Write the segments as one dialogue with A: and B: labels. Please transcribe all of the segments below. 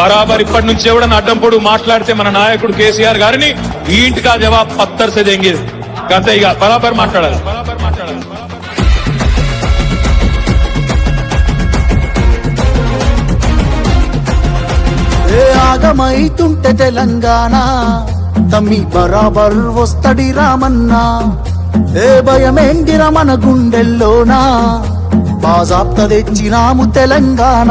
A: బరాబర్ ఇప్పటి నుంచి ఎవడన్నా అడ్డం పొడు మాట్లాడితే మన నాయకుడు కేసీఆర్ గారిని ఈ ఇంటికా జవాబ్ పత్తర్ సే దెంగే అంతే ఇక బరాబర్ మాట్లాడాలి. బరాబర్ మాట్లాడాలి
B: ఆగమైతుంటే తెలంగాణ తమ్మి బరాబర్ వస్తడి రామన్నా. ఏ భయమేందిర మన గుండెల్లోనా బాజాప్త తెచ్చినాము తెలంగాణ.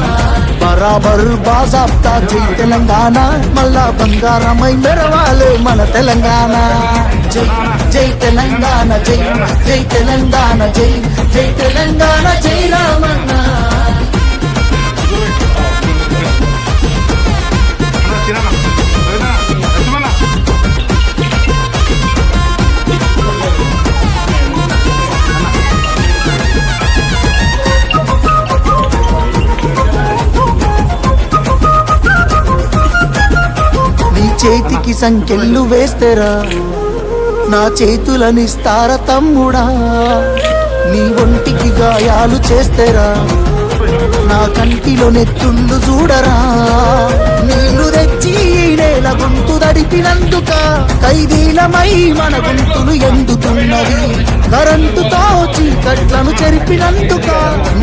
B: బరాబర్ బాజాప్తా జై తెలంగాణ. మళ్ళా బంగారమై మెరవాలే మన తెలంగాణ. జై జై తెలంగాణ జై జై తెలంగాణ జై జై తెలంగాణ జై రామన్న చేతికి సంఖ్యలు వేస్తేరా? నా చేతులనిస్తార తమ్ముడా? నీ ఒంటికి గాయాలు చేస్తేరా? నా కంటిలో నెత్తుండు చూడరా? నీళ్ళు తెచ్చి నేల గొంతు దడిపినందుక ఖైదీలమై మన గొంతులు ఎందుతున్నది కరెంటుతో చీకట్లను చెరిపినందుక